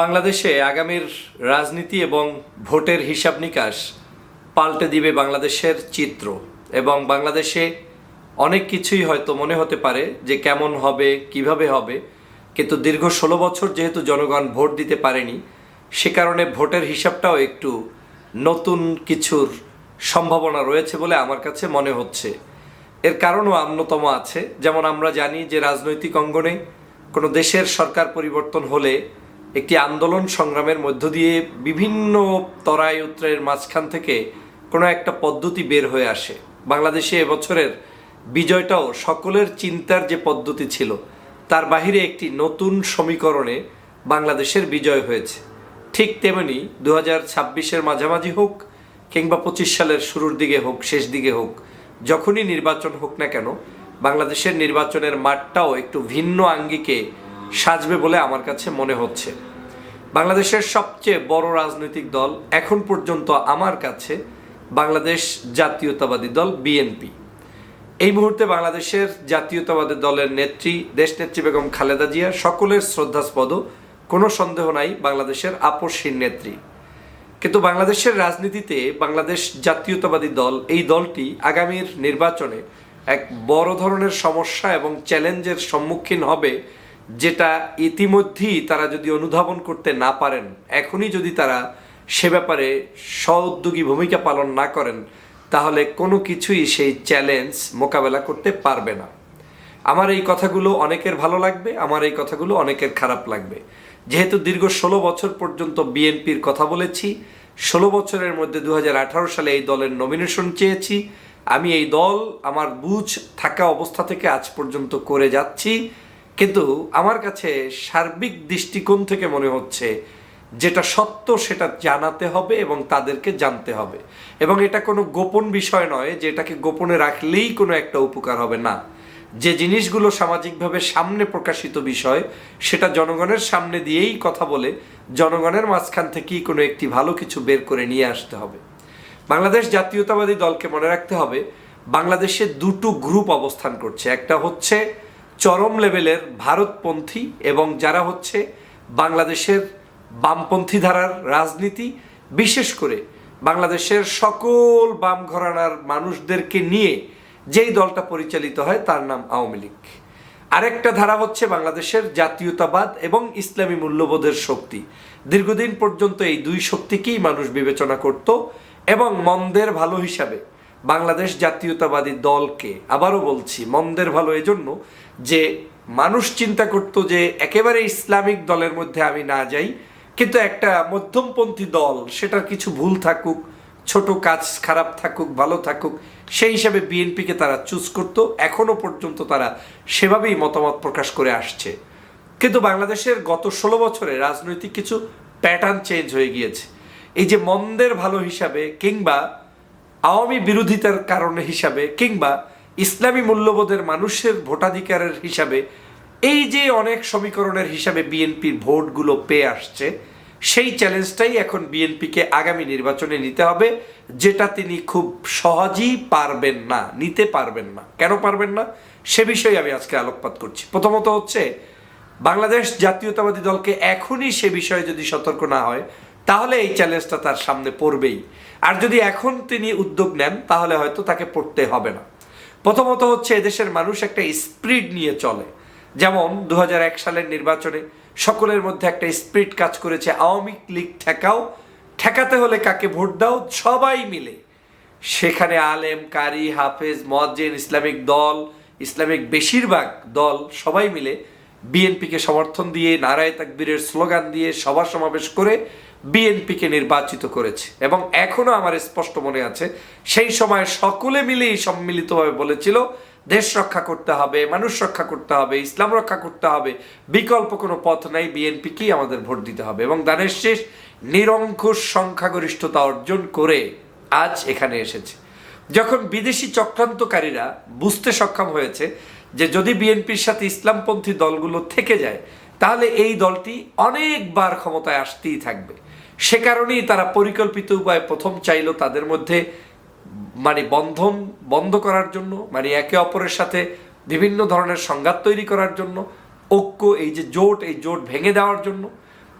বাংলাদেশে আগামীর রাজনীতি এবং ভোটের হিসাব নিকাশ পাল্টে দিবে বাংলাদেশের চিত্র। এবং বাংলাদেশে অনেক কিছুই হয়তো মনে হতে পারে যে কেমন হবে, কীভাবে হবে। কিন্তু দীর্ঘ ষোলো বছর যেহেতু জনগণ ভোট দিতে পারেনি, সে কারণে ভোটের হিসাবটাও একটু নতুন কিছুর সম্ভাবনা রয়েছে বলে আমার কাছে মনে হচ্ছে। এর কারণও অন্যতম আছে। যেমন আমরা জানি যে রাজনৈতিক অঙ্গনে কোনো দেশের সরকার পরিবর্তন হলে একটি আন্দোলন সংগ্রামের মধ্য দিয়ে বিভিন্ন তরাই উত্তরের মাঝখান থেকে কোনো একটা পদ্ধতি বের হয়ে আসে। বাংলাদেশে এবছরের বিজয়টাও সকলের চিন্তার যে পদ্ধতি ছিল, তার বাহিরে একটি নতুন সমীকরণে বাংলাদেশের বিজয় হয়েছে। ঠিক তেমনি দু হাজার ছাব্বিশের মাঝামাঝি হোক কিংবা পঁচিশ সালের শুরুর দিকে হোক, শেষ দিকে হোক, যখনই নির্বাচন হোক না কেন, বাংলাদেশের নির্বাচনের মাঠটাও একটু ভিন্ন আঙ্গিকে সাজবে বলে আমার কাছে মনে হচ্ছে। বাংলাদেশের সবচেয়ে বড় রাজনৈতিক দল এখন পর্যন্ত আমার কাছে বাংলাদেশ জাতীয়তাবাদী দল বিএনপি। এই মুহূর্তে বাংলাদেশের জাতীয়তাবাদী দলের নেত্রী, দেশনেত্রী বেগম খালেদা জিয়া সকলের শ্রদ্ধাস্পদ, কোনো সন্দেহ নাই বাংলাদেশের আপসহীন নেত্রী। কিন্তু বাংলাদেশের রাজনীতিতে বাংলাদেশ জাতীয়তাবাদী দল, এই দলটি আগামীর নির্বাচনে এক বড় ধরনের সমস্যা এবং চ্যালেঞ্জের সম্মুখীন হবে যেটা ইতিমধ্যেই তারা যদি অনুধাবন করতে না পারেন, এখনই যদি তারা সে ব্যাপারে সউদ্যোগী ভূমিকা পালন না করেন, তাহলে কোনো কিছুই সেই চ্যালেঞ্জ মোকাবেলা করতে পারবে না। আমার এই কথাগুলো অনেকের ভালো লাগবে, আমার এই কথাগুলো অনেকের খারাপ লাগবে। যেহেতু দীর্ঘ ষোলো বছর পর্যন্ত বিএনপির কথা বলেছি, ষোলো বছরের মধ্যে দু হাজার আঠারো সালে এই দলের নমিনেশন চেয়েছি, আমি এই দল আমার বুঝ থাকা অবস্থা থেকে আজ পর্যন্ত করে যাচ্ছি। কিন্তু আমার কাছে সার্বিক দৃষ্টিকোণ থেকে মনে হচ্ছে যেটা সত্য সেটা জানাতে হবে এবং তাদেরকে জানতে হবে। এবং এটা কোনো গোপন বিষয় নয় যে এটাকে গোপনে রাখলেই কোনো একটা উপকার হবে না। যে জিনিসগুলো সামাজিকভাবে সামনে প্রকাশিত বিষয়, সেটা জনগণের সামনে দিয়েই কথা বলে, জনগণের মাঝখান থেকেই কোনো একটি ভালো কিছু বের করে নিয়ে আসতে হবে। বাংলাদেশ জাতীয়তাবাদী দলকে মনে রাখতে হবে, বাংলাদেশে দুটো গ্রুপ অবস্থান করছে। একটা হচ্ছে চরম লেভেলের ভারতপন্থী এবং যারা হচ্ছে বাংলাদেশের বামপন্থী ধারার রাজনীতি, বিশেষ করে বাংলাদেশের সকল বাম ঘরানার মানুষদেরকে নিয়ে যেই দলটা পরিচালিত হয় তার নাম আওয়ামী লীগ। আরেকটা ধারা হচ্ছে বাংলাদেশের জাতীয়তাবাদ এবং ইসলামী মূল্যবোধের শক্তি। দীর্ঘদিন পর্যন্ত এই দুই শক্তিকেই মানুষ বিবেচনা করত এবং মন্দের ভালো হিসাবে বাংলাদেশ জাতীয়তাবাদী দলকে আবারও বলছি, মন্দের ভালো এজন্য যে মানুষ চিন্তা করত যে একেবারে ইসলামিক দলের মধ্যে আমি না যাই, কিন্তু একটা মধ্যমপন্থী দল, সেটার কিছু ভুল থাকুক, ছোট কাজ খারাপ থাকুক, ভালো থাকুক, সেই হিসাবে বিএনপিকে তারা চুজ করত। এখনও পর্যন্ত তারা সেভাবেই মতামত প্রকাশ করে আসছে। কিন্তু বাংলাদেশের গত ষোলো বছরে রাজনৈতিক কিছু প্যাটার্ন চেঞ্জ হয়ে গিয়েছে। এই যে মন্দের ভালো হিসাবে কিংবা আওয়ামী বিরোধিতার কারণে হিসাবে কিংবা ইসলামী মূল্যবোধের মানুষের ভোটাধিকারের হিসাবে এই যে অনেক সমীকরণের হিসাবে বিএনপির ভোটগুলো পেয়ে আসছে, সেই চ্যালেঞ্জটাই এখন বিএনপিকে আগামী নির্বাচনে নিতে হবে, যেটা তিনি খুব সহজেই পারবেন না, নিতে পারবেন না। কেন পারবেন না? সে বিষয়ে আমি আজকে আলোকপাত করছি। প্রথমত হচ্ছে, বাংলাদেশ জাতীয়তাবাদী দলকে এখনই সে বিষয়ে যদি সতর্ক না হয়, তাহলে এই চ্যালেঞ্জটা তার সামনে পড়বেই। আর যদি এখন তিনি উদ্যোগ নেন, তাহলে হয়তো তাকে পড়তে হবে না। প্রথমত হচ্ছে এদেশের মানুষ একটা স্পিরিট নিয়ে চলে। যেমন দু হাজার এক সালের নির্বাচনে সকলের মধ্যে একটা স্পিরিট কাজ করেছে, আওয়ামী লীগ ঠেকাও, ঠেকাতে হলে কাকে ভোট দাও? সবাই মিলে। সেখানে আলেম, কারি, হাফেজ মজ্জেন ইসলামিক দল, ইসলামিক বেশিরভাগ দল সবাই মিলে বিএনপিকে সমর্থন দিয়ে, নারায় তাকবীরের স্লোগান দিয়ে সভা সমাবেশ করে বিএনপিকে নির্বাচিত করেছে। এবং এখনও আমার স্পষ্ট মনে আছে, সেই সময় সকলে মিলেই সম্মিলিতভাবে বলেছিল, দেশ রক্ষা করতে হবে, মানুষ রক্ষা করতে হবে, ইসলাম রক্ষা করতে হবে, বিকল্প কোনো পথ নাই, বিএনপিকেই আমাদের ভোট দিতে হবে। এবং দানের শেষ নিরঙ্কুশ সংখ্যাগরিষ্ঠতা অর্জন করে আজ এখানে এসেছে। যখন বিদেশি চক্রান্তকারীরা বুঝতে সক্ষম হয়েছে যে যদি বিএনপির সাথে ইসলামপন্থী দলগুলো থেকে যায়, তাহলে এই দলটি অনেকবার ক্ষমতায় আসতেই থাকবে। সে কারণেই তারা পরিকল্পিত উপায়ে প্রথম চাইল তাদের মধ্যে মানে বন্ধন বন্ধ করার জন্য মানে একে অপরের সাথে বিভিন্ন ধরনের সংঘাত তৈরি করার জন্য, ঐক্য, এই যে জোট, এই জোট ভেঙে দেওয়ার জন্য।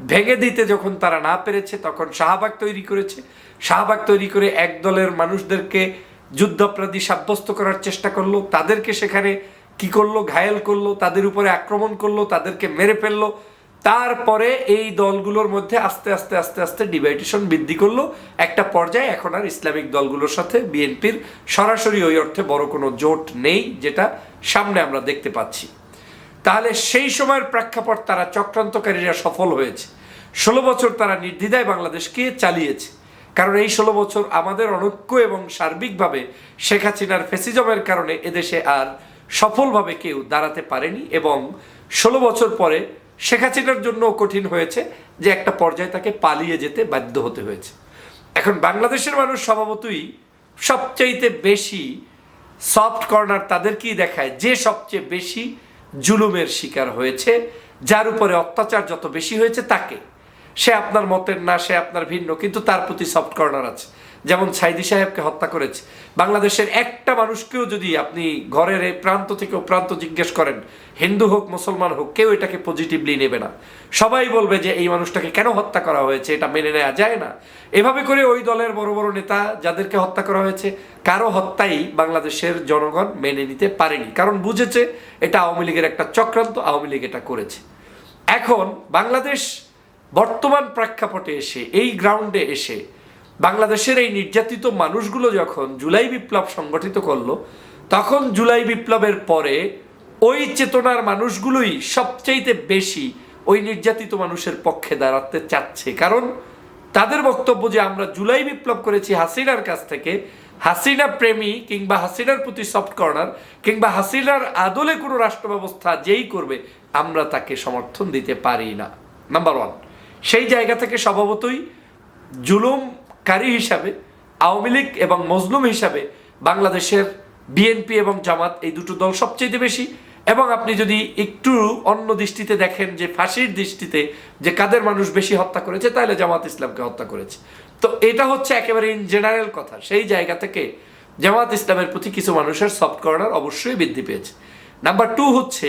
ভেঙে দিতে যখন তারা না পেরেছে, তখন শাহবাগ তৈরি করেছে। শাহবাগ তৈরি করে এক দলের মানুষদেরকে যুদ্ধাপরাধী সাব্যস্ত করার চেষ্টা করল। তাদেরকে সেখানে কি করল? ঘায়েল করল। তাদের উপরে আক্রমণ করল। তাদেরকে মেরে ফেলল। তারপরে এই দলগুলোর মধ্যে আস্তে আস্তে আস্তে আস্তে ডিভাইডেশন বৃদ্ধি করল। একটা পর্যায়ে এখন আর ইসলামিক দলগুলোর সাথে বিএনপির সরাসরি ওই অর্থে বড় কোনো জোট নেই, যেটা সামনে আমরা দেখতে পাচ্ছি। তাহলে সেই সময়ের প্রেক্ষাপট তারা চক্রান্তকারীরা সফল হয়েছে। ষোলো বছর তারা নির্দ্বিধায় বাংলাদেশকে চালিয়েছে। কারণ এই ষোলো বছর আমাদের অনৈক্য এবং সার্বিকভাবে শেখ হাসিনার ফেসিজমের কারণে এদেশে আর সফলভাবে কেউ দাঁড়াতে পারেনি এবং ষোলো বছর পরে শেখ হাসিনার জন্য কঠিন হয়েছে যে একটা পর্যায়ে তাকে পালিয়ে যেতে বাধ্য হতে হয়েছে। এখন বাংলাদেশের মানুষ স্বভাবতই সবচাইতে বেশি সফট কর্নার তাদেরকেই দেখায় যে সবচেয়ে বেশি জুলুমের শিকার হয়েছে, যার উপরে অত্যাচার যত বেশি হয়েছে তাকে। সে আপনার মতের না, সে আপনার ভিন্ন, কিন্তু তার প্রতি সফট কর্নার আছে। যেমন সাইদি সাহেবকে হত্যা করেছে। বাংলাদেশের একটা মানুষকেও যদি আপনি ঘরের এই প্রান্ত থেকে প্রান্ত জিজ্ঞেস করেন, হিন্দু হোক, মুসলমান হোক, কেউ এটাকে পজিটিভলি নেবে না। সবাই বলবে যে এই মানুষটাকে কেন হত্যা করা হয়েছে, এটা মেনে নেওয়া যায় না। এভাবে করে ওই দলের বড় বড় নেতা যাদেরকে হত্যা করা হয়েছে, কারও হত্যাই বাংলাদেশের জনগণ মেনে নিতে পারেনি। কারণ বুঝেছে এটা আওয়ামী লীগের একটা চক্রান্ত, আওয়ামী লীগ এটা করেছে। এখন বাংলাদেশ বর্তমান প্রেক্ষাপটে এসে, এই গ্রাউন্ডে এসে বাংলাদেশের এই নির্যাতিত মানুষগুলো যখন জুলাই বিপ্লব সংগঠিত করল, তখন জুলাই বিপ্লবের পরে ওই চেতনার মানুষগুলোই সবচাইতে বেশি ওই নির্যাতিত মানুষের পক্ষে দাঁড়াতে চাচ্ছে। কারণ তাদের বক্তব্য যে আমরা জুলাই বিপ্লব করেছি হাসিনার কাছ থেকে, হাসিনা প্রেমী কিংবা হাসিনার প্রতি সফট কর্নার কিংবা হাসিনার আদলে কোনো রাষ্ট্র ব্যবস্থা যেই করবে, আমরা তাকে সমর্থন দিতে পারি না। নাম্বার ওয়ান সেই জায়গা থেকে স্বভাবতই জুলুমকারী হিসাবে, আওয়ামী লীগ এবং মজলুম হিসাবে বাংলাদেশের বিএনপি এবং জামাত এই দুটো দল সবচেয়ে বেশি। এবং আপনি যদি একটু অন্য দৃষ্টিতে দেখেন যে ফাঁসির দৃষ্টিতে যে কাদের মানুষ বেশি হত্যা করেছে, তাহলে জামাত ইসলামকে হত্যা করেছে। তো এটা হচ্ছে একেবারে ইন জেনারেল কথা। সেই জায়গা থেকে জামাত ইসলামের প্রতি কিছু মানুষের সফট কর্নার অবশ্যই বৃদ্ধি পেয়েছে। নাম্বার টু হচ্ছে,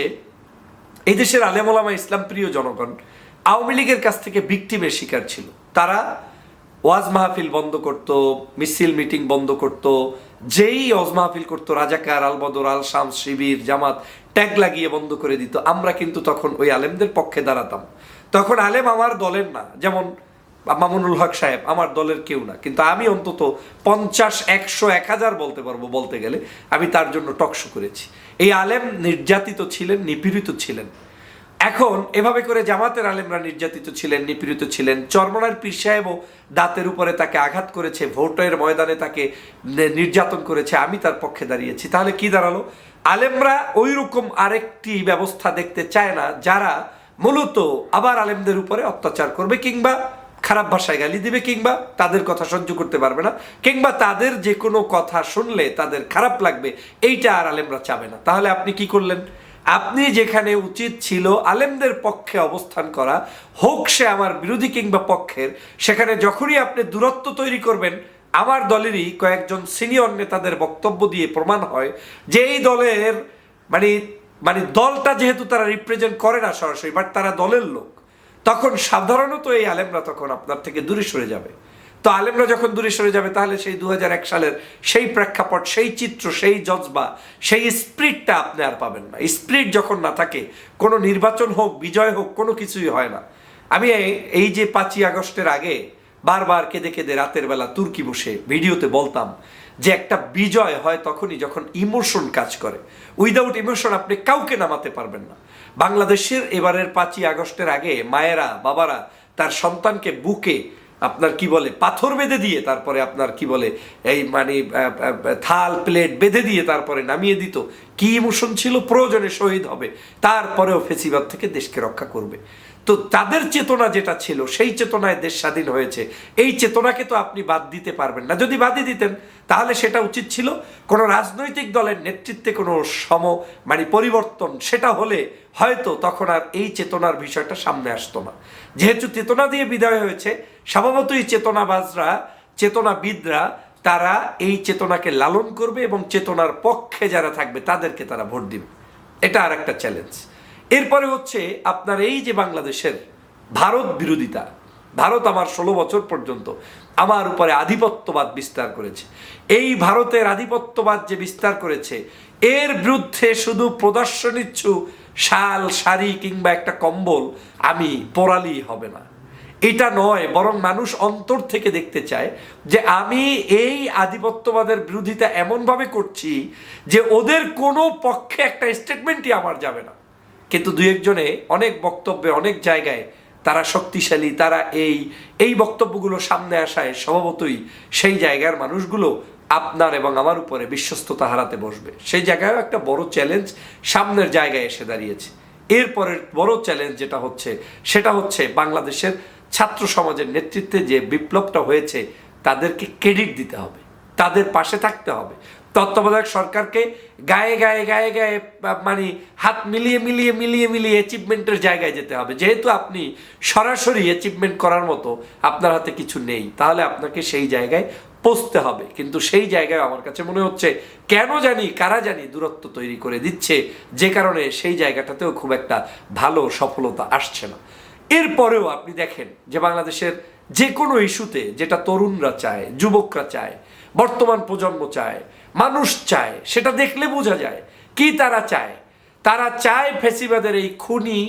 এই দেশের আলেমোলামা ইসলাম প্রিয় জনগণ, আওয়ামী লীগের কাছ থেকে ভিকটিমের শিকার ছিল। তারা ওয়াজ মাহফিল বন্ধ করত, মিছিল মিটিং বন্ধ করত, যেই ওয়াজ মাহফিল করতো, রাজাকার, আলবদর, আল শাম শিবির, জামাত, ট্যাগ লাগিয়ে বন্ধ করে দিত। আমরা কিন্তু তখন ওই আলেমদের পক্ষে দাঁড়াতাম। তখন আলেম আমার দলের না, যেমন মামুনুল হক সাহেব, আমার দলের কেউ না। কিন্তু আমি অন্তত পঞ্চাশ, একশো, এক হাজার বলতে পারব বলতে গেলে, আমি তার জন্য টকশো করেছি। এই আলেম নির্যাতিত ছিলেন, নিপীড়িত ছিলেন। এখন এভাবে করে জামাতের আলেমরা নির্যাতিত ছিলেন, নিপীড়িত ছিলেন। চরমনার পীর সাহেবও দাঁতের উপরে তাকে আঘাত করেছে, ভোটের ময়দানে তাকে নির্যাতন করেছে। আমি তার পক্ষে দাঁড়িয়েছি। তাহলে কি দাঁড়াল? আলেমরা ওই রকম আরেকটি ব্যবস্থা দেখতে চায় না, যারা মূলত আবার আলেমদের উপরে অত্যাচার করবে কিংবা খারাপ ভাষায় গালি দিবে কিংবা তাদের কথা সহ্য করতে পারবে না, কিংবা তাদের যে কোনো কথা শুনলে তাদের খারাপ লাগবে, এইটা আর আলেমরা চাবে না। তাহলে আপনি কি করলেন? আপনি যেখানে উচিত ছিল আলেমদের পক্ষে অবস্থান করা, হোক সে আমার বিরোধী কিংবা পক্ষের, সেখানে যখনই আপনি দূরত্ব তৈরি করবেন, আমার দলেরই কয়েকজন সিনিয়র নেতাদের বক্তব্য দিয়ে প্রমাণ হয় যে এই দলের মানে মানে দলটা যেহেতু তারা রিপ্রেজেন্ট করে না সরাসরি বাট তারা দলের লোক, তখন সাধারণত এই আলেমরা তখন আপনার থেকে দূরে সরে যাবে। তো আলেমরা যখন দূরে সরে যাবে, তাহলে সেই দু হাজার এক সালের সেই প্রেক্ষাপট, সেই চিত্র, সেই জজবা, সেই স্প্রিটটা আপনি আর পাবেন না। স্প্রিট যখন না থাকে, কোনো নির্বাচন হোক, বিজয় হোক, কোনো কিছুই হয় না। আমি এই- এই যে পাঁচই আগস্টের আগে বারবার কেঁদে কেঁদে রাতের বেলা তুর্কি বসে ভিডিওতে বলতাম যে একটা বিজয় হয় তখনই যখন ইমোশন কাজ করে। উইদাউট ইমোশন আপনি কাউকে নামাতে পারবেন না। বাংলাদেশের এবারের পাঁচই আগস্টের আগে মায়েরা, বাবারা তার সন্তানকে বুকে আপনার কি বলে, পাথর বেঁধে দিয়ে তারপরে আপনার কি বলে, এই মানে থাল প্লেট বেঁধে দিয়ে তারপরে নামিয়ে দিত। কি ইমোশন ছিল? প্রয়োজনে শহীদ হবে। তারপরেও ফেসিবাদ থেকে দেশকে রক্ষা করবে। তো তাদের চেতনা যেটা ছিল, সেই চেতনায় দেশ স্বাধীন হয়েছে। এই চেতনাকে তো আপনি বাদ দিতে পারবেন না। যদি বাদই দিতেন, তাহলে সেটা উচিত ছিল। কোনো রাজনৈতিক দলের নেতৃত্বে কোনো সম মানে পরিবর্তন, সেটা হলে হয়তো তখন আর এই চেতনার বিষয়টা সামনে আসতো না। যেহেতু চেতনা দিয়ে বিদায় হয়েছে, স্বভাবতই চেতনাবাজরা, চেতনাবিদরা, তারা এই চেতনাকে লালন করবে এবং চেতনার পক্ষে যারা থাকবে, তাদেরকে তারা ভোট দিবে। এটা আর একটা চ্যালেঞ্জ এরপরে হচ্ছে আপনার এই যে বাংলাদেশের ভারত বিরোধিতা, ভারত আমার ষোলো বছর পর্যন্ত আমার উপরে আধিপত্যবাদ বিস্তার করেছে। এই ভারতের আধিপত্যবাদ যে বিস্তার করেছে, এর বিরুদ্ধে শুধু প্রদর্শনীচ্ছু শাল, শাড়ি কিংবা একটা কম্বল আমি পরালি হবে না। এটা নয়, বরং মানুষ অন্তর থেকে দেখতে চায় যে আমি এই আধিপত্যবাদের বিরোধিতা এমনভাবে করছি যে ওদের কোনো পক্ষে একটা স্টেটমেন্টই আমার যাবে না। কিন্তু দু একজনে অনেক বক্তব্যে, অনেক জায়গায় তারা শক্তিশালী, তারা এই এই বক্তব্যগুলো সামনে আসায় স্বভাবতই সেই জায়গার মানুষগুলো আপনার এবং আমার উপরে বিশ্বস্ততা হারাতে বসবে। সেই জায়গায়ও একটা বড় চ্যালেঞ্জ সামনের জায়গায় এসে দাঁড়িয়েছে। এরপরের বড় চ্যালেঞ্জ যেটা হচ্ছে, সেটা হচ্ছে বাংলাদেশের ছাত্র সমাজের নেতৃত্বে যে বিপ্লবটা হয়েছে, তাদেরকে ক্রেডিট দিতে হবে, তাদের পাশে থাকতে হবে। তত্ত্বাবধায়ক সরকারকে গায়ে গায়ে গায়ে গায়ে মানে হাত মিলিয়ে মিলিয়ে মিলিয়ে মিলিয়ে অ্যাচিভমেন্টের জায়গায় যেতে হবে। যেহেতু আপনি সরাসরি অ্যাচিভমেন্ট করার মতো আপনার হাতে কিছু নেই, তাহলে আপনাকে সেই জায়গায় পৌঁছতে হবে। কিন্তু সেই জায়গায় আমার কাছে মনে হচ্ছে, কেন জানি, কারা জানি দূরত্ব তৈরি করে দিচ্ছে, যে কারণে সেই জায়গাটাতেও খুব একটা ভালো সফলতা আসছে না। এরপরেও আপনি দেখেন যে বাংলাদেশের যে কোনো ইস্যুতে যেটা তরুণরা চায়, যুবকরা চায়, বর্তমান প্রজন্ম চায়, মানুষ চায়, সেটা দেখলে বোঝা যায়, কি তারা চায়? তারা চায় ফেসিবাদের এই খুনি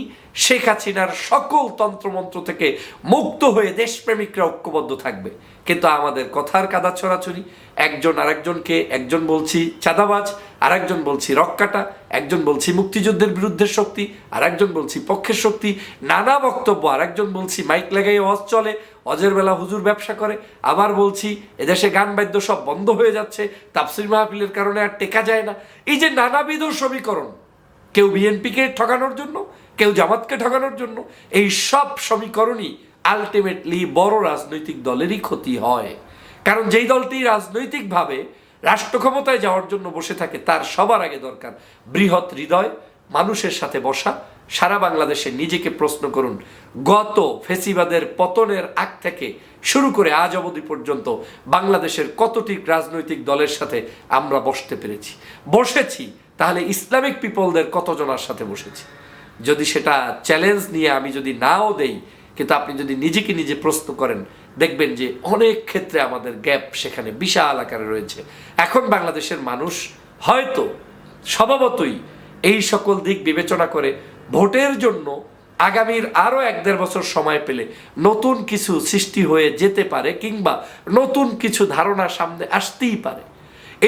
শেখ হাসিনার সকল তন্ত্রমন্ত্র থেকে মুক্ত হয়ে দেশপ্রেমিকরা ঐক্যবদ্ধ থাকবে। কিন্তু আমাদের কথার কাদা ছড়াছড়ি, একজন আরেকজনকে, একজন বলছি চাঁদাবাজ, আরেকজন বলছি রক্কাটা, একজন বলছি মুক্তিযুদ্ধের বিরুদ্ধে শক্তি, আরেকজন বলছি পক্ষের শক্তি, নানা বক্তব্য, আরেকজন বলছি মাইক লাগাই অজ চলে, অজের বেলা হুজুর ব্যবসা করে, আবার বলছি এদেশে গান বাদ্য সব বন্ধ হয়ে যাচ্ছে, তাফসির মাহফিলের কারণে আর টেকা যায় না। এই যে নানাবিধ সমীকরণ, কেউ বিএনপিকে ঠকানোর জন্য কেউ জামাতকে ঠকানোর জন্য এই সব সমীকরণই আলটিমেটলি বড় রাজনৈতিক দলেরই ক্ষতি হয়। কারণ যেই দলটি রাজনৈতিকভাবে রাষ্ট্র ক্ষমতায় যাওয়ার জন্য বসে থাকে, তার সবার আগে দরকার বৃহৎ হৃদয়, মানুষের সাথে বসা, সারা বাংলাদেশে নিজেকে প্রশ্ন করুন, গত ফেসিবাদের পতনের আগ থেকে শুরু করে আজ অবধি পর্যন্ত বাংলাদেশের কতটি রাজনৈতিক দলের সাথে আমরা বসতে পেরেছি? বসেছি, তাহলে ইসলামিক পিপলদের কতজনার সাথে বসেছি? যদি সেটা চ্যালেঞ্জ নিয়ে আমি যদি নাও দেই, কিন্তু আপনি যদি নিজেকে নিজে প্রশ্ন করেন, দেখবেন যে অনেক ক্ষেত্রে আমাদের গ্যাপ সেখানে বিশাল আকারে রয়েছে। এখন বাংলাদেশের মানুষ হয়তো স্বভাবতই এই সকল দিক বিবেচনা করে ভোটের জন্য আগামীর আরও এক দেড় বছর সময় পেলে নতুন কিছু সৃষ্টি হয়ে যেতে পারে কিংবা নতুন কিছু ধারণা সামনে আসতেই পারে।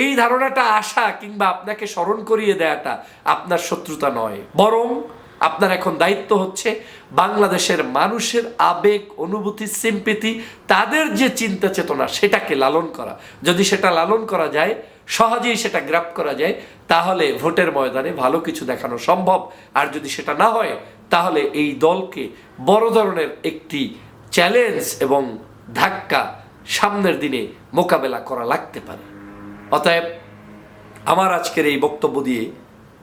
এই ধারণাটা আসা কিংবা আপনাকে স্মরণ করিয়ে দেয়াটা আপনার শত্রুতা নয়। বরং আপনার এখন দায়িত্ব হচ্ছে বাংলাদেশের মানুষের আবেগ, অনুভূতি সিম্পিতি তাদের যে চিন্তা চেতনা, সেটাকে লালন করা। যদি সেটা লালন করা যায়, সহজেই সেটা গ্রাপ করা যায়, তাহলে ভোটের ময়দানে ভালো কিছু দেখানো সম্ভব। আর যদি সেটা না হয়, তাহলে এই দলকে বড় ধরনের একটি চ্যালেঞ্জ এবং ধাক্কা সামনের দিনে মোকাবেলা করা লাগতে পারে। অতএব, আমার আজকের এই বক্তব্য দিয়ে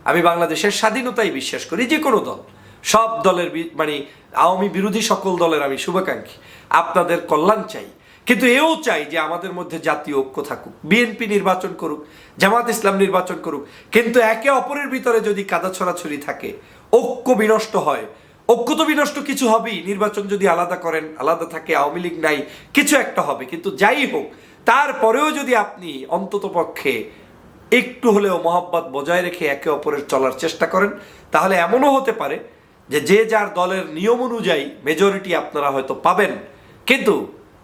আমি বাংলাদেশের স্বাধীনতায় বিশ্বাস করি যে কোনো দল। সব দলের মানে আওয়ামী বিরোধী সকল দলের আমি শুভাকাঙ্ক্ষী। আপনাদের কল্যাণ চাই। কিন্তু এও চাই যে আমাদের মধ্যে জাতীয় ঐক্য থাকুক, বিএনপি নির্বাচন করুক, জামাত ইসলাম নির্বাচন করুক। কিন্তু একে অপরের ভিতরে যদি কাদা ছড়াছড়ি থাকে, ঐক্য বিনষ্ট হয়। ঐক্য তো বিনষ্ট কিছু হবেই, নির্বাচন যদি আলাদা করেন, আলাদা থাকে, আওয়ামী লীগ নাই, কিছু একটা হবে। কিন্তু যাই হোক, তারপরেও যদি আপনি অন্তত পক্ষে একটু হলেও মহব্বত বজায় রেখে একে অপরের চলার চেষ্টা করেন, তাহলে এমনও হতে পারে যে যে যার দলের নিয়ম অনুযায়ী মেজরিটি আপনারা হয়তো পাবেন। কিন্তু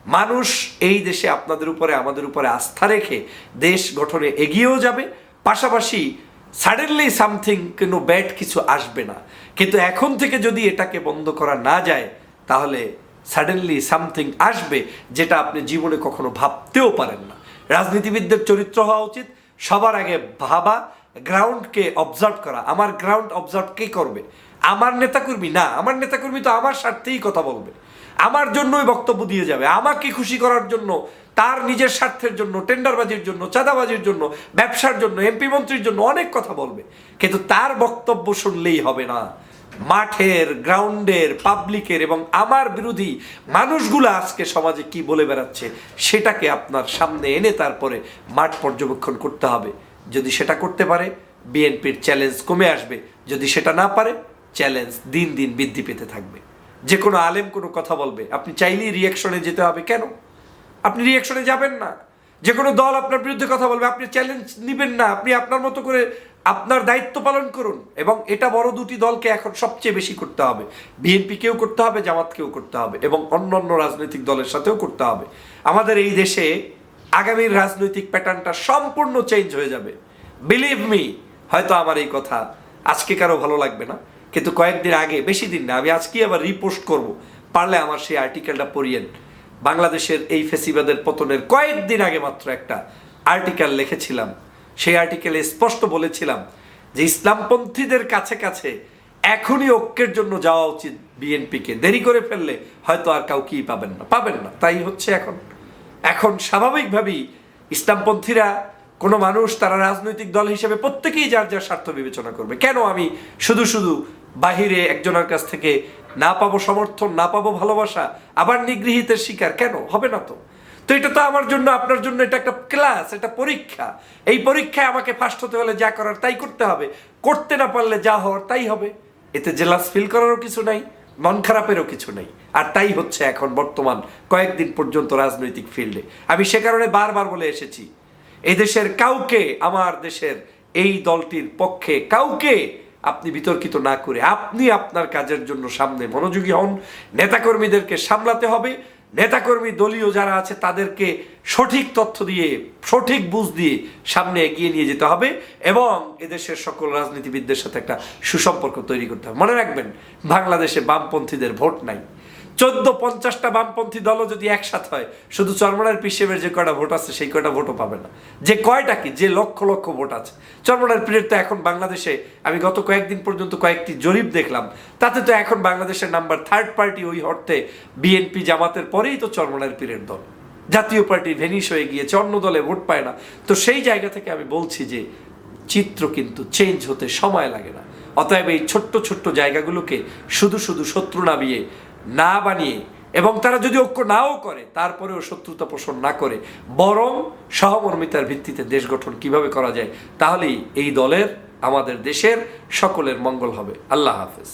মানুষ এই দেশে আপনাদের উপরে, আমাদের উপরে আস্থা রেখে দেশ গঠনে এগিয়েও যাবে, পাশাপাশি সাডেনলি সামথিং কোনো ব্যাড কিছু আসবে না। কিন্তু এখন থেকে যদি এটাকে বন্ধ করা না যায়, তাহলে সাডেনলি সামথিং আসবে যেটা আপনি জীবনে কখনো ভাবতেও পারেন না। রাজনীতিবিদদের চরিত্র হওয়া উচিত সবার আগে ভাবা গ্রাউন্ডকে অবজার্ভ করা। আমার গ্রাউন্ড অবজার্ভ কে করবে? আমার নেতাকর্মী? না, আমার নেতাকর্মী তো আমার স্বার্থেই কথা বলবে। আমার জন্যই বক্তব্য দিয়ে যাবে। আমাকে খুশি করার জন্য, তার নিজের স্বার্থের জন্য, টেন্ডারবাজির জন্য, চাঁদাবাজির জন্য, ব্যবসার জন্য এমপি মন্ত্রীর জন্য অনেক কথা বলবে। কিন্তু তার বক্তব্য শুনলেই হবে না। মাঠের, গ্রাউন্ডের পাবলিকের এবং আমার বিরোধী মানুষগুলো আজকে সমাজে কি বলে বেড়াচ্ছে সেটাকে আপনার সামনে এনে তারপরে মাঠ পর্যবেক্ষণ করতে হবে। যদি সেটা করতে পারে বিএনপির চ্যালেঞ্জ কমে আসবে। যদি সেটা না পারে চ্যালেঞ্জ দিন দিন বৃদ্ধি পেতে থাকবে। যে কোনো আলেম কোনো কথা বলবে, আপনি চাইলেই রিয়াকশনে যেতে হবে। কেন? আপনি রিয়াকশনে যাবেন না। যে কোনো দল আপনার বিরুদ্ধে কথা বলবে, আপনি চ্যালেঞ্জ নেবেন না। আপনি আপনার মতো করে আপনার দায়িত্ব পালন করুন এবং এটা বড় দুটি দলকে এখন সবচেয়ে বেশি করতে হবে। বিএনপিকেও করতে হবে, জামাতকেও করতে হবে এবং অন্য অন্য রাজনৈতিক দলের সাথেও করতে হবে। আমাদের এই দেশে আগামীর রাজনৈতিক প্যাটার্নটা সম্পূর্ণ চেঞ্জ হয়ে যাবে। বিলিভ মি হয়তো আমার এই কথা আজকে কারও ভালো লাগবে না, কিন্তু কয়েকদিন আগে, বেশি দিন না, আমি আজকেই আবার রিপোস্ট করব। পারলে আমার সেই আর্টিকেলটা পড়িয়েন। বাংলাদেশের এই ফেসিবাদের পতনের কয়েকদিন আগে মাত্র একটা আর্টিকেল লিখেছিলাম। সেই আর্টিকেলে স্পষ্ট বলেছিলাম যে ইসলামপন্থীদের কাছে কাছে এখনই ঐক্যের জন্য যাওয়া উচিত বিএনপিকে। দেরি করে ফেললে হয়তো আর কাউকেই পাবেন না। পাবেন না। তাই হচ্ছে এখন। এখন স্বাভাবিকভাবেই ইসলামপন্থীরা কোনো মানুষ, তারা রাজনৈতিক দল হিসেবে প্রত্যেকেই যার যার স্বার্থ বিবেচনা করবে। কেন আমি শুধু শুধু বাহিরে একজনের কাছ থেকে না পাবো সমর্থন, না পাবো ভালোবাসা, আবার নিগৃহীতের শিকার? কেন? হবে না তো। তো এটা তো আমার জন্য, আপনার জন্য এটা একটা ক্লাস এটা পরীক্ষা। এই পরীক্ষায় আমাকে ফার্স্ট হতে হলে যা করার তাই করতে হবে। করতে না পারলে যা হওয়ার তাই হবে। এতে জেলাস ফিল করারও কিছু নাই, মন খারাপেরও কিছু নেই। আর তাই হচ্ছে এখন বর্তমান, কয়েকদিন পর্যন্ত রাজনৈতিক ফিল্ডে আমি সে কারণে বারবার বলে এসেছি, এই দেশের কাউকে, আমার দেশের এই দলটির পক্ষে কাউকে আপনি বিতর্কিত না করে, আপনি আপনার কাজের জন্য সামনে মনোযোগী হন। নেতাকর্মীদেরকে সামলাতে হবে নেতাকর্মী দলীয় যারা আছে, তাদেরকে সঠিক তথ্য দিয়ে, সঠিক বুঝ দিয়ে সামনে এগিয়ে নিয়ে যেতে হবে এবং এদেশের সকল রাজনীতিবিদদের সাথে একটা সুসম্পর্ক তৈরি করতে হবে। মনে রাখবেন, বাংলাদেশে বামপন্থীদের ভোট নাই। চোদ্দ পঞ্চাশটা বামপন্থী দলও যদি একসাথ হয়, শুধু চরমনার পিসেবের যে কয়টা ভোট আছে, সেই কয়টা ভোটও পাবে না। যে কয়টা কি? যে লক্ষ লক্ষ ভোট আছে। চরমনার পীরের তো এখন বাংলাদেশে, আমি গত কয়েকদিন পর্যন্ত কয়েকটি জরিপ দেখলাম, তাতে তো এখন বাংলাদেশের নাম্বার থার্ড পার্টি ওই অর্থে বিএনপি জামাতের পরেই তো চরমনার পীরের দল। জাতীয় পার্টি ভেনিস হয়ে গিয়েছে, অন্য দলে ভোট পায় না। তো সেই জায়গা থেকে আমি বলছি যে, চিত্র কিন্তু চেঞ্জ হতে সময় লাগে না। অতএব এই ছোট্ট ছোট্ট জায়গাগুলোকে শুধু শুধু শত্রু নামিয়ে না বানিয়ে এবং তারা যদি ঐক্য নাও করে, তারপরেও শত্রুতা পোষণ না করে, বরং সহমর্মিতার ভিত্তিতে দেশ গঠন কীভাবে করা যায়, তাহলেই এই দলের, আমাদের দেশের সকলের মঙ্গল হবে। আল্লাহ হাফেজ।